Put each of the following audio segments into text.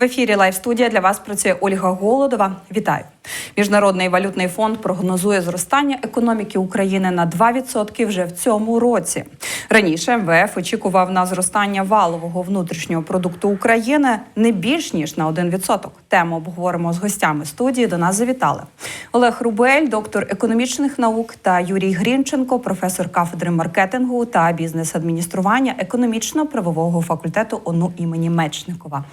В ефірі Лайв студія для вас працює Ольга Голодова. Вітаю! Міжнародний валютний фонд прогнозує зростання економіки України на 2% вже в цьому році. Раніше МВФ очікував на зростання валового внутрішнього продукту України не більш ніж на 1%. Тему обговоримо з гостями студії. До нас завітали Олег Рубель, доктор економічних наук, та Юрій Грінченко, професор кафедри маркетингу та бізнес-адміністрування економічно-правового факультету ОНУ імені Мечникова.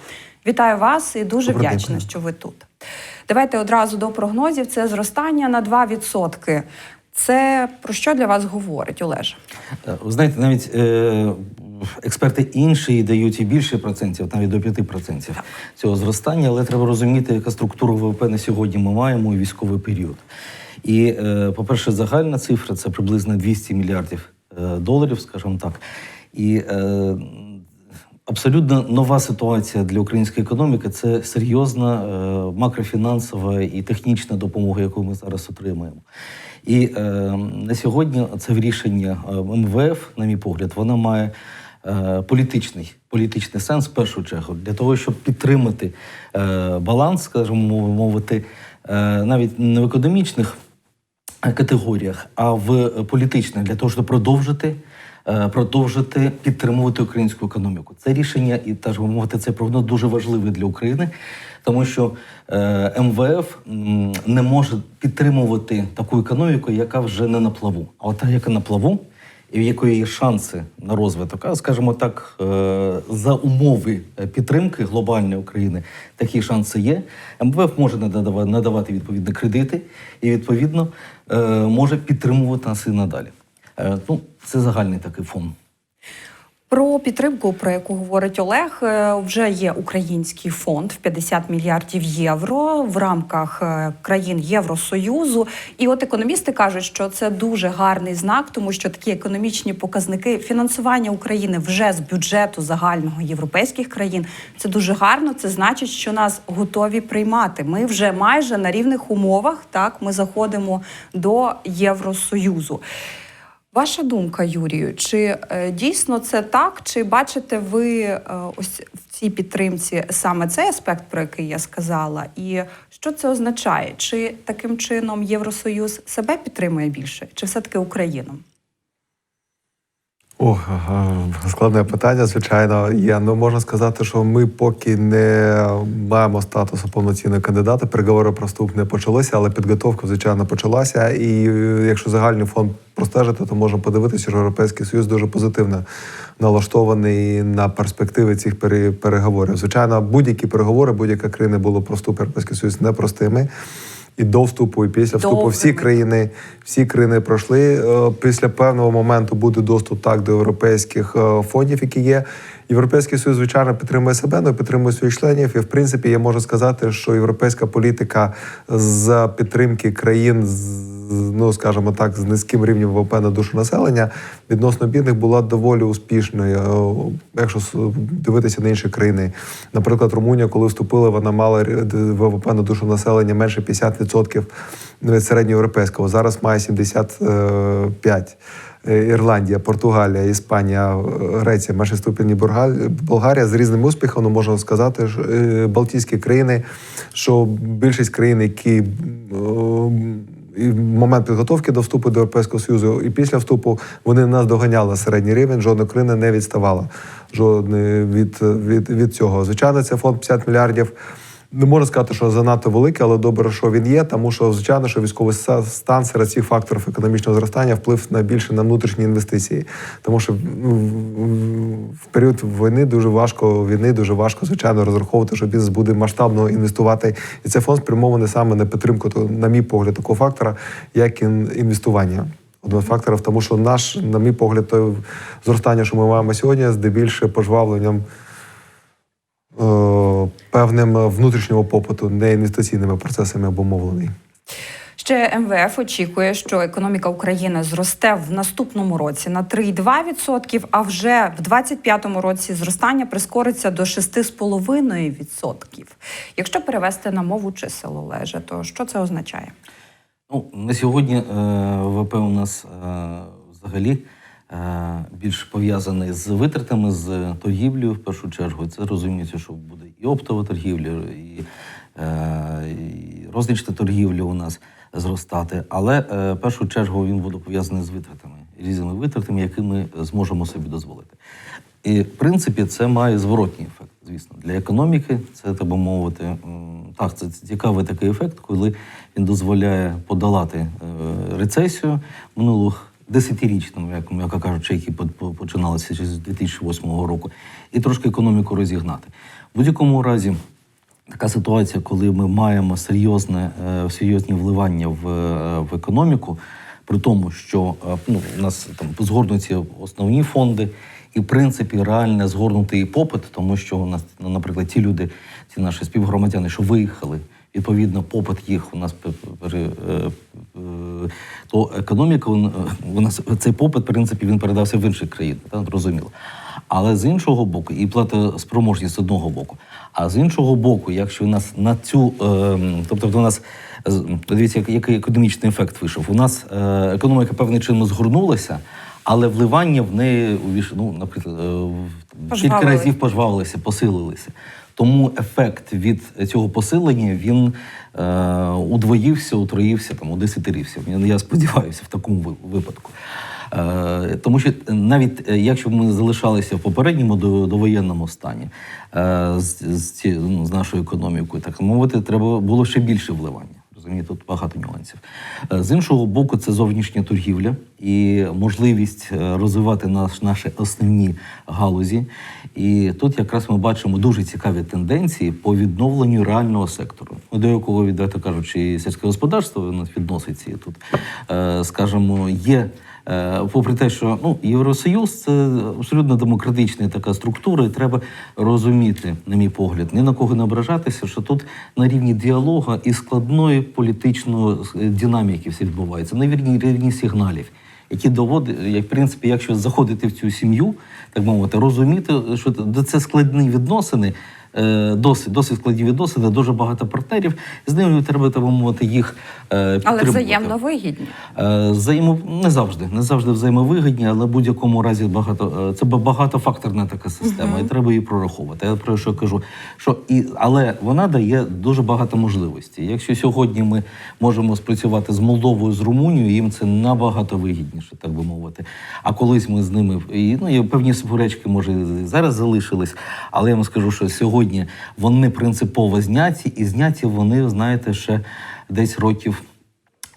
Вітаю вас і дуже Добрий день, вдячна, пані. що ви тут. Давайте одразу до прогнозів. Це зростання на 2%. Це про що для вас говорить, Олеж? Е, Ви знаєте, навіть е, експерти інші дають і більше процентів, навіть до 5% цього зростання, але треба розуміти, яка структура ВВП на сьогодні ми маємо і військовий період. І, е, по-перше, загальна цифра це приблизно 200 мільярдів е, доларів, скажімо так. І е, абсолютно нова ситуація для української економіки це серйозна е, макрофінансова і технічна допомога, яку ми зараз отримуємо. І е, на сьогодні це рішення е, МВФ, на мій погляд, вона має е, політичний, політичний сенс в першу чергу для того, щоб підтримати е, баланс, скажімо мовити, е, навіть не в економічних категоріях, а в політичних для того, щоб продовжити. Е, Продовжити підтримувати українську економіку. Це рішення і теж би мовити, цей прогноз дуже важливий для України, тому що е, МВФ не може підтримувати таку економіку, яка вже не на плаву. А от та, яка на плаву, і в якої є шанси на розвиток, а скажімо так, е, за умови підтримки глобальної України такі шанси є. МВФ може надавати, відповідні кредити і відповідно може підтримувати нас і надалі. Ну, це загальний такий фон. Про підтримку, про яку говорить Олег, е, вже є український фонд в 50 мільярдів євро в рамках е, країн Євросоюзу. І от економісти кажуть, що це дуже гарний знак, тому що такі економічні показники фінансування України вже з бюджету загального європейських країн це дуже гарно. Це значить, що нас готові приймати. Ми вже майже на рівних умовах. Так, ми заходимо до Євросоюзу. Ваша думка, Юрію, чи е, дійсно це так? Чи бачите ви е, ось в цій підтримці саме цей аспект, про який я сказала? І що це означає? Чи таким чином Євросоюз себе підтримує більше, чи все-таки Україну? О, складне питання, звичайно. Є. Ну можна сказати, що ми поки не маємо статусу повноцінного кандидата. Переговори про вступ не почалися, але підготовка, звичайно, почалася. І е, якщо загальний фонд простежити, то можна подивитися, що Європейський Союз дуже позитивно налаштований на перспективи цих пере- переговорів. Звичайно, будь-які переговори, будь-яка країна було про вступ Європейський Союз непростими. І до вступу, і після вступу всі країни, всі країни пройшли. Е, Після певного моменту буде доступ так до європейських е, фондів, які є. Європейський союз, звичайно, підтримує себе, але підтримує своїх членів. І в принципі, я можу сказати, що європейська політика з підтримки країн з ну, скажімо так, з низьким рівнем ВВП на душу населення відносно бідних була доволі успішною. Е, Якщо дивитися на інші країни, наприклад, Румунія, коли вступила, вона мала ВВП на душу населення менше 50% від середньоєвропейського. Зараз має 75%. Е, Ірландія, Португалія, Іспанія, е, Греція, менше ступені Болгарія з різним успіхом. Ну, можна сказати, що е, Балтійські країни, що більшість країн, які е, момент підготовки до вступу до Європейського Союзу і після вступу вони нас доганяли середній рівень, жодна країна не відставала жодне від, від, від цього. Звичайно, це фонд 50 мільярдів. Не можна сказати, що занадто великий, але добре, що він є, тому що звичайно, що військовий стан серед цих факторів економічного зростання вплив на більше на внутрішні інвестиції. Тому що в- період війни дуже важко війни, дуже важко, звичайно, розраховувати, що бізнес буде масштабно інвестувати. І цей фонд спрямований саме на підтримку, то, на мій погляд, такого фактора, як інвестування. Один з факторів, тому що наш, на мій погляд, той зростання, що ми маємо сьогодні, здебільше пожвавленням е, певним внутрішнього попиту, не інвестиційними процесами обумовлений. Ще МВФ очікує, що економіка України зросте в наступному році на 3,2%, а вже в 2025 році зростання прискориться до 6,5%. Якщо перевести на мову чисел Олеже, то що це означає? Ну, на сьогодні е, ВВП у нас е, взагалі е, більш пов'язаний з витратами, з торгівлею в першу чергу. Це розуміється, що буде і оптова торгівля, і, е, і рознична торгівля у нас зростати. Але е, в першу чергу він буде пов'язаний з витратами, різними витратами, які ми зможемо собі дозволити. І в принципі це має зворотній ефект, звісно. Для економіки це так би мовити. Так, це цікавий такий ефект, коли він дозволяє подолати е, рецесію минулих десятирічному, як які по- по- починалися ще з 2008 року, і трошки економіку розігнати. В будь-якому разі. Така ситуація, коли ми маємо серйозне, е, серйозні вливання в, е, в економіку, при тому, що е, ну, у нас там згорнуті основні фонди, і в принципі реально згорнутий попит, тому що у нас, наприклад, ті люди, ці наші співгромадяни, що виїхали, відповідно, попит їх у нас е, е, то економіка вон- у нас цей попит, в принципі, він передався в інші країни, так, зрозуміло. Але з іншого боку, і платоспроможність з одного боку. А з іншого боку, якщо у нас на цю, е, тобто у нас дивіться, як- який економічний ефект вийшов. У нас економіка певним чином згорнулася, але вливання в неї ну, наприклад, в- кілька разів пожвавилися, посилилися. Тому ефект від цього посилення він е, удвоївся, утроївся, там, удесятерився. Я, сподіваюся, в такому випадку. Е, тому що навіть е, якщо б ми залишалися в попередньому до, довоєнному стані е, з, з, ну, з нашою економікою, так мовити, треба було ще більше вливання. Розумієте, тут багато нюансів. Е, З іншого боку, це зовнішня торгівля і можливість е, розвивати наш, наші основні галузі. І тут якраз ми бачимо дуже цікаві тенденції по відновленню реального сектору, до якого, відверто кажучи, сільське господарство відноситься. І тут, е, скажімо, є. Е, Попри те, що ну, Євросоюз це абсолютно демократична така структура, і треба розуміти, на мій погляд, ні на кого не ображатися, що тут на рівні діалога і складної політичної е, динаміки все відбувається, на рівні, рівні сигналів, які доводять, як в принципі, якщо заходити в цю сім'ю, так мовити, розуміти, що це складні відносини. Е, Досить, досить складні відносини, дуже багато партнерів. З ними треба так би мовити їх е, Але підтримувати. взаємно вигідні. Е, Взаємо не завжди, не завжди взаємовигідні, але в будь-якому разі багато це багатофакторна така система, і треба її прораховувати. Я про що кажу, що і але вона дає дуже багато можливостей. Якщо сьогодні ми можемо спрацювати з Молдовою, з Румунією, їм це набагато вигідніше, так би мовити. А колись ми з ними і ну і певні суперечки може зараз залишились, але я вам скажу, що сьогодні вони принципово зняті, і зняті вони, знаєте, ще десь років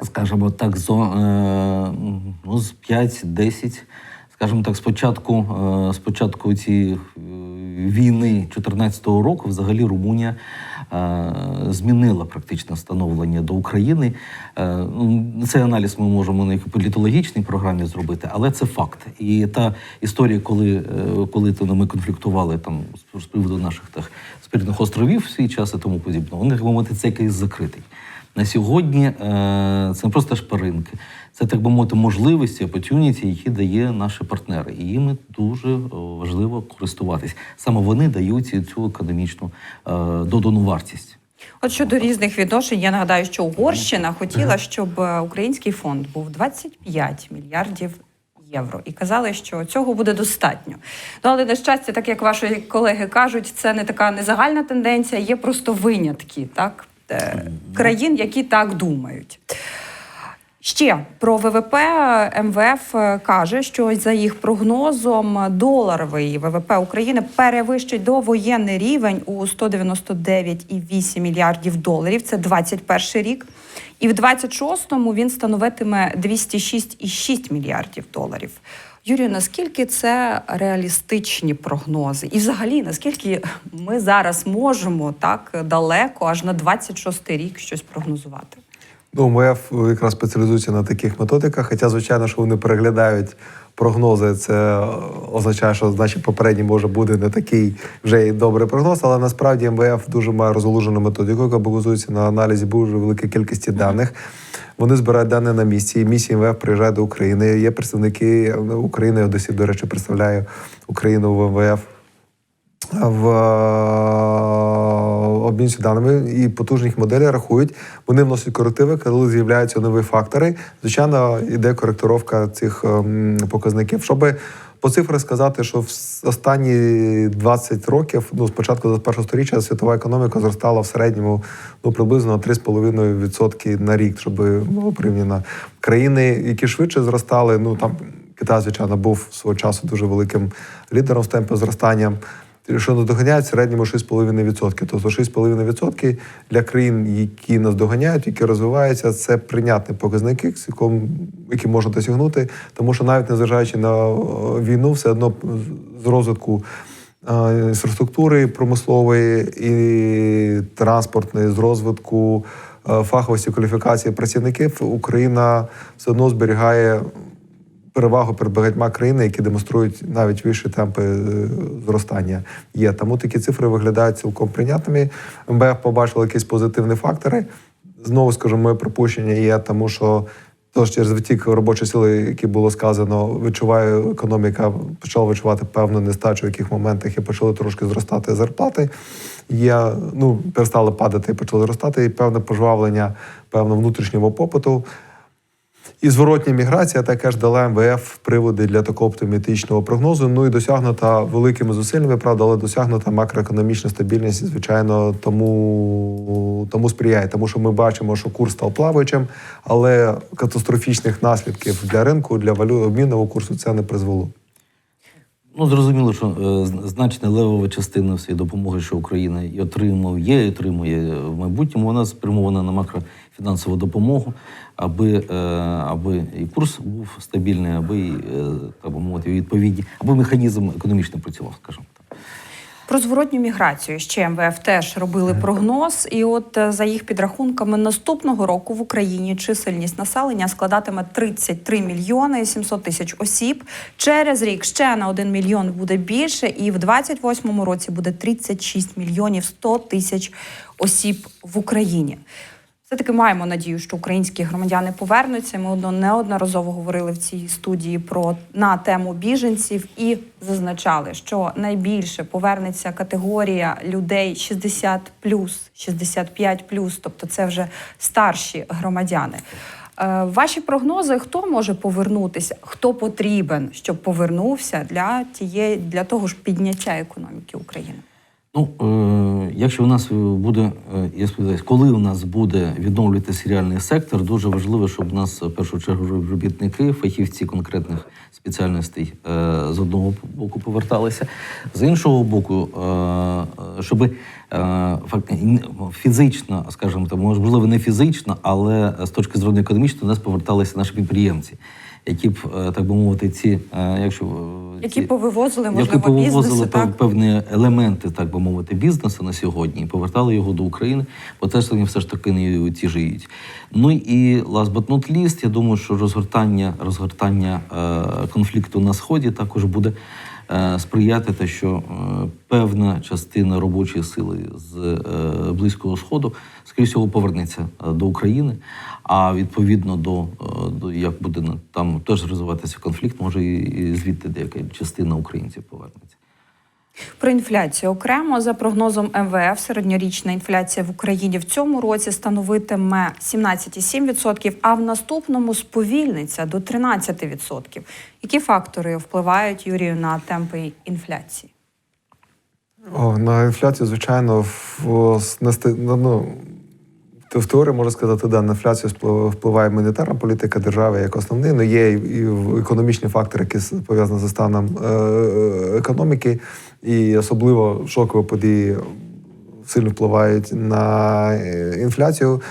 скажімо так, зо, е, ну, з 5-10, скажімо так, спочатку, е, спочатку цієї е, війни 2014 року взагалі Румунія змінила практично становлення до України. Е, ну, цей аналіз ми можемо на політологічній програмі зробити, але це факт. І та історія, коли, е, коли то ми конфліктували там з- приводу наших так, спірних островів в свій час і тому подібне, так би мовити, цей кейс закритий. На сьогодні е, це не просто шпаринки, це так би мовити можливості, опортюніті, які дає наші партнери. І їм дуже е, важливо користуватись. Саме вони дають цю економічну е, додану вартість. От щодо різних відношень, я нагадаю, що Угорщина хотіла, щоб е, український фонд був 25 мільярдів. Євро і казали, що цього буде достатньо. Ну але на щастя, так як ваші колеги кажуть, це не така незагальна тенденція, є просто винятки, так країн, які так думають. Ще про ВВП МВФ е, каже, що за їх прогнозом доларовий ВВП України перевищить довоєнний рівень у 199,8 мільярдів доларів. Це 21 рік. І в 26-му він становитиме 206,6 мільярдів доларів. Юрію, наскільки це реалістичні прогнози? І взагалі, наскільки ми зараз можемо так далеко, аж на 26-й рік щось прогнозувати? Ну, МВФ якраз спеціалізується на таких методиках. Хоча, звичайно, що вони переглядають прогнози. Це е, означає, що значить попередній може буде не такий вже і добрий прогноз, але насправді МВФ дуже має розголужену методику, яка базується на аналізі дуже великої кількості даних. Вони збирають дані на місці. і Місія МВФ приїжджає до України. Є представники України. Одесів, до речі, представляє Україну в МВФ. в обмінці даними і потужні моделі рахують. Вони вносять корективи, коли з'являються нові фактори. Звичайно, йде коректировка цих ем, показників, щоб по цифрах сказати, що в останні 20 років, ну спочатку до першого сторіччя, світова економіка зростала в середньому ну приблизно на 3,5% на рік, щоб було порівняно. Країни, які швидше зростали, ну там Китай, звичайно, був свого часу дуже великим лідером з темпу зростання. Що наздоганяють в середньому 6,5%. Тобто 6,5% для країн, які нас доганяють, які розвиваються, це прийнятні показники, які можна досягнути. Тому що навіть незважаючи на е, війну, все одно з розвитку е, інфраструктури промислової і транспортної, з розвитку е, фаховості кваліфікації працівників, Україна все одно зберігає перевагу перед багатьма країнами, які демонструють навіть вищі темпи е, зростання. Є тому такі цифри виглядають цілком прийнятними. МБФ побачили якісь позитивні фактори. Знову скажу, моє припущення є, тому що тож через витік робочої сили, які було сказано, відчуває економіка, почала відчувати певну нестачу в яких моментах і почали трошки зростати зарплати. Є, ну, перестали падати і почали зростати, і певне пожвавлення певного внутрішнього попиту. І зворотня міграція також дала МВФ приводи для такого оптимістичного прогнозу. Ну і досягнута великими зусиллями, правда, але досягнута макроекономічна стабільність, звичайно, тому, тому сприяє. Тому що ми бачимо, що курс став плаваючим, але катастрофічних наслідків для ринку, для валю обмінного курсу це не призвело. Ну, зрозуміло, що е, значна левова частина всієї допомоги, що Україна і отримав, є і отримує в майбутньому, вона спрямована на макрофінансову допомогу, аби, е, аби і курс був стабільний, аби і, е, так мовити, відповідні, аби механізм економічно працював, скажімо. Про зворотню міграцію ще МВФ теж робили прогноз. І от е, за їх підрахунками наступного року в Україні чисельність населення складатиме 33 мільйони 700 тисяч осіб. Через рік ще на 1 мільйон буде більше, і в 28-му році буде 36 мільйонів 100 тисяч осіб в Україні. Все-таки маємо надію, що українські громадяни повернуться. Ми одно неодноразово говорили в цій студії про на тему біженців і зазначали, що найбільше повернеться категорія людей 60 65 тобто це вже старші громадяни. Е, Ваші прогнози, хто може повернутися, хто потрібен, щоб повернувся для тієї для того ж підняття економіки України? Ну, е, якщо у нас буде, е, я сподіваюся, коли у нас буде відновлюватися реальний сектор, дуже важливо, щоб у нас в першу чергу робітники, фахівці конкретних спеціальностей е, з одного боку поверталися, з іншого боку, е, е, щоб е, фізично, скажімо так, можливо, не фізично, але з точки зору економічної, до нас поверталися наші підприємці, які б, е, так би мовити, ці, е, якщо е, Які ці- повивозили, які повивозили бізнеси, пев- так? певні елементи, так би мовити, бізнесу на сьогодні і повертали його до України, бо це ж вони все ж таки не тяжіють. Ну і last but not least, я думаю, що розгортання, розгортання конфлікту на сході також буде сприяти те, що певна частина робочої сили з близького сходу, скоріше всього, повернеться до України. А відповідно до, е, до як буде там теж розвиватися конфлікт, може і, і звідти деяка частина українців повернеться. Про інфляцію окремо за прогнозом МВФ, середньорічна інфляція в Україні в цьому році становитиме 17,7%, а в наступному сповільниться до 13%. Які фактори впливають Юрію на темпи інфляції? О, на інфляцію, звичайно, в, ну, ну, в теорії можна сказати, да, на інфляцію впливає монетарна політика держави як основний, але є і, економічні фактори, які пов'язані з станом е, е, економіки, і особливо шокові події сильно впливають на е, інфляцію.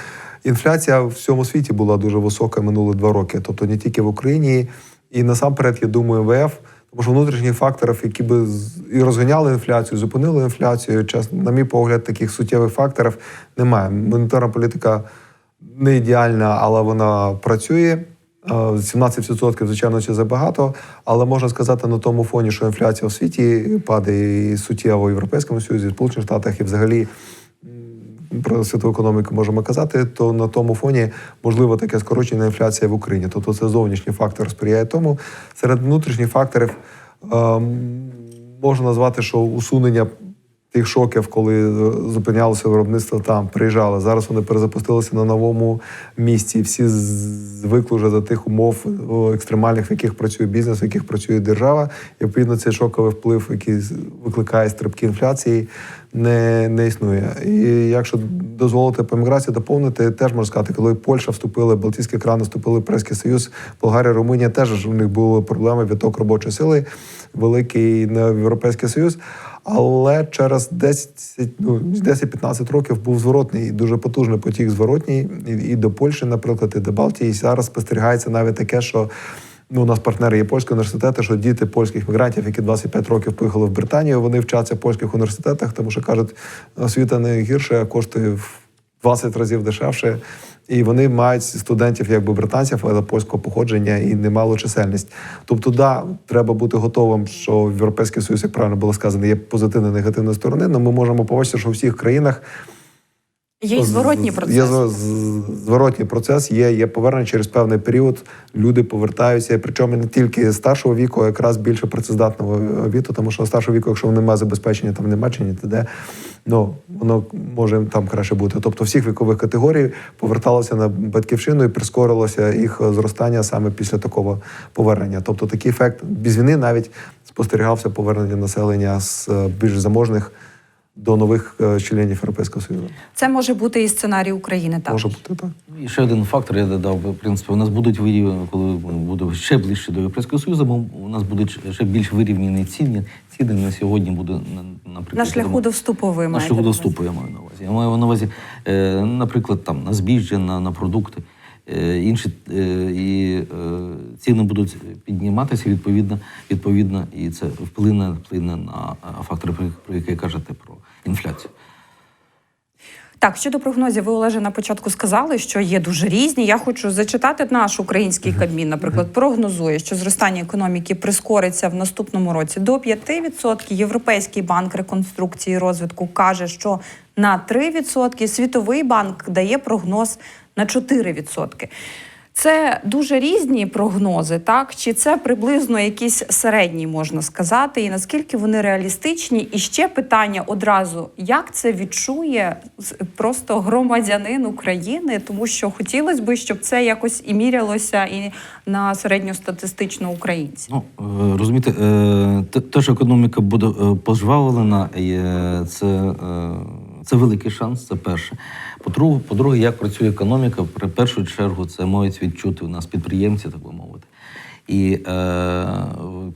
Інфляція в всьому світі була дуже висока минулі два роки, тобто не тільки в Україні. І насамперед, я думаю, МВФ, що внутрішніх факторів, які би і розганяли інфляцію, зупинили інфляцію, чесно, на мій погляд, таких суттєвих факторів немає. Монетарна політика не ідеальна, але вона працює. Е, 17% звичайно ще забагато, але можна сказати на тому фоні, що інфляція в світі падає і суттєво в Європейському Союзі, в Сполучених Штатах і взагалі про світову економіку можемо казати, то на тому фоні можливо таке скорочення інфляція в Україні. Тобто це зовнішній фактор сприяє тому. Серед внутрішніх факторів ем, можна назвати, що усунення тих шоків, коли е, зупинялося виробництво там, приїжджали. Зараз вони перезапустилися на новому місці. Всі звикли вже до тих умов екстремальних, в яких працює бізнес, в яких працює держава. І відповідно цей шоковий вплив, який викликає стрибки інфляції, не, не існує. І якщо дозволити по міграції доповнити, теж можна сказати, коли Польща вступила, Балтійські країни вступили в Європейський Союз, Болгарія, Румунія теж у них були проблеми відток робочої сили великий на Європейський Союз. Але через 10, ну, 10-15 років був зворотний і дуже потужний потік зворотній і, до Польщі, наприклад, і до Балтії. І зараз спостерігається навіть таке, що ну, у нас партнери є польські університети, що діти польських мігрантів, які 25 років поїхали в Британію, вони вчаться в польських університетах, тому що кажуть, освіта не гірше, коштує в 20 разів дешевше. І вони мають студентів якби британців, але польського походження і немалу чисельність. Тобто, да, треба бути готовим, що в Європейський Союз, як правильно було сказано, є позитивні і негативні сторони. але ми можемо побачити, що у всіх країнах Є зворотні з- процеси. Є зворотній процес, є, є повернення через певний період. Люди повертаються, причому не тільки старшого віку, а якраз більше працездатного віку, тому що старшого віку, якщо немає забезпечення, там немає чи ні, то де ну воно може там краще бути. Тобто всіх вікових категорій поверталося на батьківщину і прискорилося їх зростання саме після такого повернення. Тобто такий ефект без війни навіть спостерігався повернення населення з е, більш заможних до нових е, членів Європейського Союзу. Це може бути і сценарій України. Так Може бути так. І ще один фактор я додав. В принципі, у нас будуть вирів, коли буде ще ближче до Європейського Союзу, бо у нас будуть ще більш вирівняні ціни. Ціни на сьогодні буде на- наприклад на шляху до вступу ви на шляху до вступу я маю на увазі. Я маю на увазі, е, наприклад, там на збіжжя, на, на продукти. е, Інші і ціни будуть підніматися відповідно, відповідно, і це вплине, вплине на фактори, про які кажете про інфляцію. Так, щодо прогнозів, ви Олеже на початку сказали, що є дуже різні. Я хочу зачитати наш український кабмін. Наприклад, прогнозує, що зростання економіки прискориться в наступному році до 5%. Європейський банк реконструкції і розвитку каже, що на 3%. Світовий банк дає прогноз на 4%. Це дуже різні прогнози, так чи це приблизно якісь середні можна сказати, і наскільки вони реалістичні? І ще питання одразу: як це відчує просто громадянин України? Тому що хотілося б, щоб це якось і мірялося і на середньостатистичну українця. Ну е, розумієте, е, те- що економіка буде е, пожвавлена, це, це великий шанс. Це перше. По-друге, по-друге, як працює економіка, при першу чергу це мають відчути у нас підприємці, так би мовити, і е,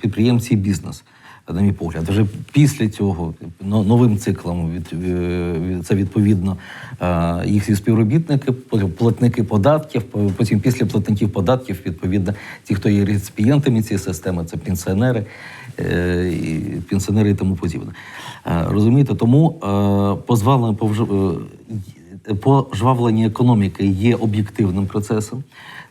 підприємці і бізнес. На мій погляд, вже після цього новим циклом е, це відповідно е, їхні співробітники, платники податків, потім після платників податків, відповідно, ті, хто є реципієнтами цієї системи, це пенсіонери, е, пенсіонери і тому подібне. Розумієте, тому е, пожвавлення економіки є об'єктивним процесом,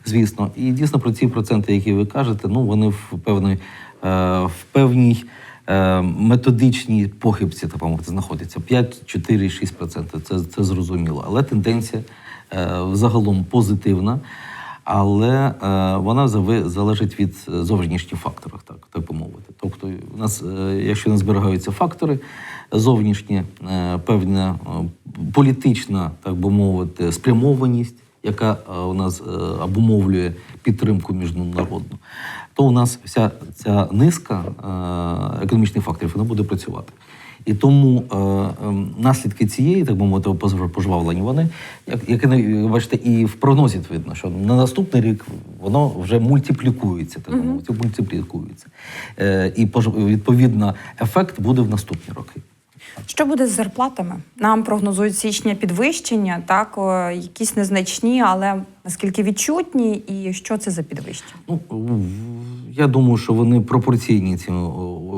звісно. І дійсно про ці проценти, які ви кажете, ну вони в певної в певній е, методичній похибці, так мовити, знаходяться 5, 4, 6 проценти. Це, це зрозуміло. Але тенденція е, загалом позитивна. Але е, вона залежить від е, зовнішніх факторів, так, так би мовити. Тобто, у нас, е, якщо не зберігаються фактори зовнішні, е, певна е, політична, так би мовити, спрямованість, яка е, у нас е, обумовлює підтримку міжнародну, то у нас вся ця низка е, економічних факторів вона буде працювати. І тому е, е, наслідки цієї, так би мовити, пожвавлення, вони, як, як бачите, і в прогнозі видно, що на наступний рік воно вже мультиплікується, так би мовити, мультиплікується. Е, і відповідно ефект буде в наступні роки. Що буде з зарплатами? Нам прогнозують січня підвищення, так якісь незначні, але наскільки відчутні, і що це за підвищення? Ну, я думаю, що вони пропорційні цим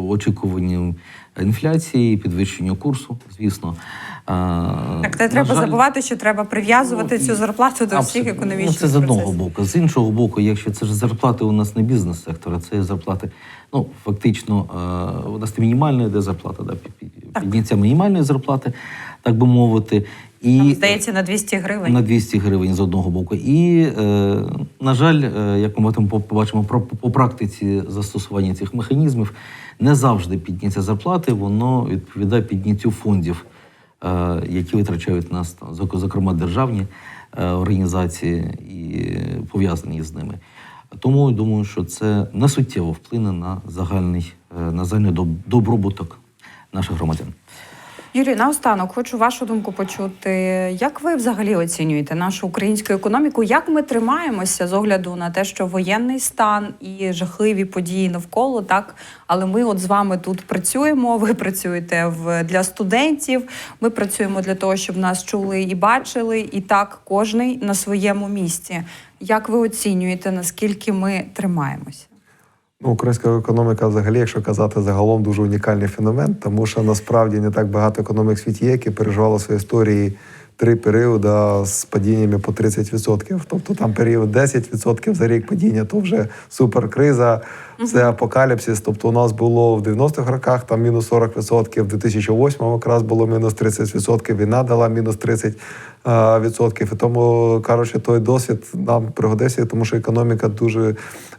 очікуванням інфляції, підвищенню курсу, звісно. А, Так, не треба жаль, забувати, що треба прив'язувати Ну, цю зарплату до всіх економічних Ну, це з одного процесів. боку. З іншого боку, якщо це ж зарплати у нас не бізнес-сектора, це зарплати, ну фактично, е, у нас мінімальна йде зарплата, да, підняття мінімальної зарплати, так би мовити. І Там, здається, на 200 гривень. на 200 гривень з одного боку. І, е, на жаль, е, як ми по- побачимо про- по практиці застосування цих механізмів, не завжди підняття зарплати, воно відповідає підняттю фондів, е, які витрачають нас, там, зок- зокрема, державні е, організації і пов'язані з ними. Тому думаю, що це не суттєво вплине на загальний, е, на загальний доб- добробуток наших громадян. Юрій, наостанок хочу вашу думку почути. Як ви взагалі оцінюєте нашу українську економіку? Як ми тримаємося з огляду на те, що воєнний стан і жахливі події навколо, так? Але ми от з вами тут працюємо. Ви працюєте в для студентів. Ми працюємо для того, щоб нас чули і бачили, і так кожний на своєму місці. Як ви оцінюєте, наскільки ми тримаємося? Ну, українська економіка, взагалі, якщо казати загалом, дуже унікальний феномен, тому що насправді не так багато економік в світі є, які переживали в своїй історії три періоди з падіннями по 30%. Тобто там період 10% за рік падіння, то вже суперкриза, це апокаліпсис. Тобто у нас було в 90-х роках там мінус 40%, в 2008 якраз було мінус 30%, війна дала мінус 30%. Е, відсотків. І тому кажучи, той досвід нам пригодився, тому що економіка дуже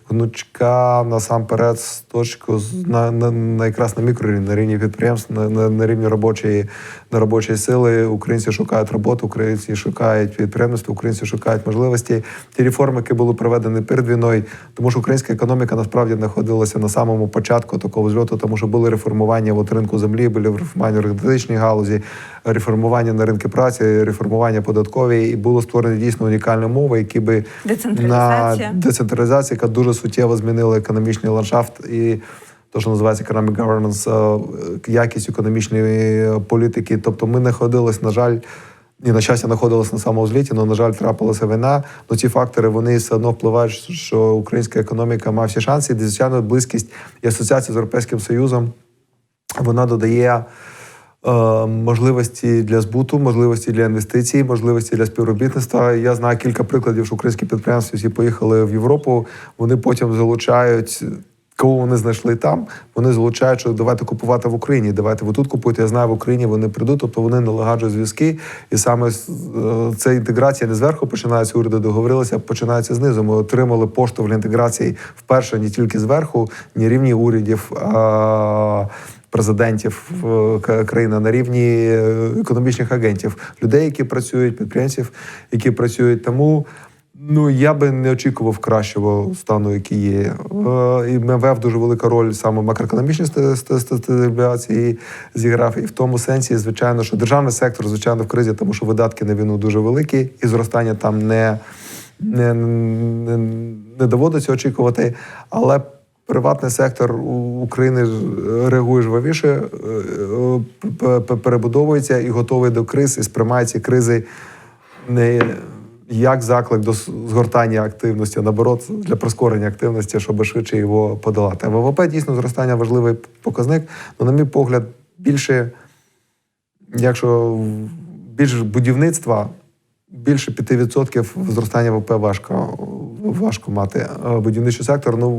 гнучка насамперед з точки на, на, на якраз на мікрорівні, на рівні підприємств, на, на, на рівні робочої, на робочої сили. Українці шукають роботу, українці шукають підприємництво, українці шукають можливості. Ті реформи, які були проведені перед війною, тому що українська економіка насправді знаходилася на самому початку такого зльоту, тому що були реформування от ринку землі, були реформування енергетичній галузі, реформування на ринку праці, реформування податкові, і було створено дійсно унікальні умови, які би Децентралізація. на децентралізація, яка дуже суттєво змінила економічний ландшафт і те, що називається economic governance, е, якість економічної політики. Тобто, ми знаходились, на жаль. І на щастя знаходилися на самому зліті, але, на жаль, трапилася війна. Ну ці фактори вони все одно впливають, що українська економіка має всі шанси. І, звичайно, близькість і асоціація з Європейським Союзом вона додає е, можливості для збуту, можливості для інвестицій, можливості для співробітництва. Я знаю кілька прикладів, що українські підприємства, які поїхали в Європу, вони потім залучають. Кого вони знайшли там, вони залучають, що давайте купувати в Україні, давайте ви тут купуйте. Я знаю, в Україні вони прийдуть, тобто вони налагоджують зв'язки. І саме е, ця інтеграція не зверху починається, уряди договорилися, починається знизу. Ми отримали поштовх інтеграції вперше не тільки зверху, ні рівні урядів. А президентів в країни на рівні е, економічних агентів, людей, які працюють, підприємців, які працюють. Тому ну я би не очікував кращого стану, який є. Е, І МВФ дуже велика роль саме ста- стабілізації зіграв. І в тому сенсі, звичайно, що державний сектор, звичайно, в кризі, тому що видатки на війну дуже великі, і зростання там не, не, не, не доводиться очікувати. Але Приватний сектор України реагує жвавіше, е, е, перебудовується і готовий до криз, і сприймає ці кризи не як заклик до згортання активності, а наоборот, для прискорення активності, щоб швидше його подолати. ВВП дійсно зростання важливий показник. Ну, на мій погляд, більше, якщо більше будівництва, більше 5% зростання ВВП важко, важко мати. Будівничий сектор, ну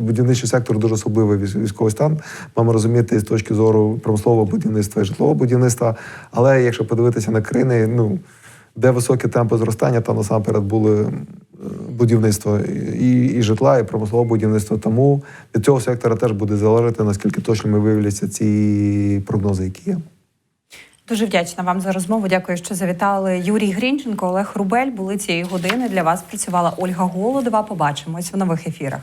будівничий сектор дуже особливий військовий стан. Маємо розуміти з точки зору промислового будівництва і житлового будівництва. Але якщо подивитися на країни, ну де високі темпи зростання, там насамперед були будівництво і, і житла, і промислове будівництво. Тому від цього сектора теж буде залежати, наскільки точно виявляться ці прогнози, які є. Дуже вдячна вам за розмову. Дякую, що завітали. Юрій Грінченко, Олег Рубель були цієї години. Для вас працювала Ольга Голодова. Побачимось в нових ефірах.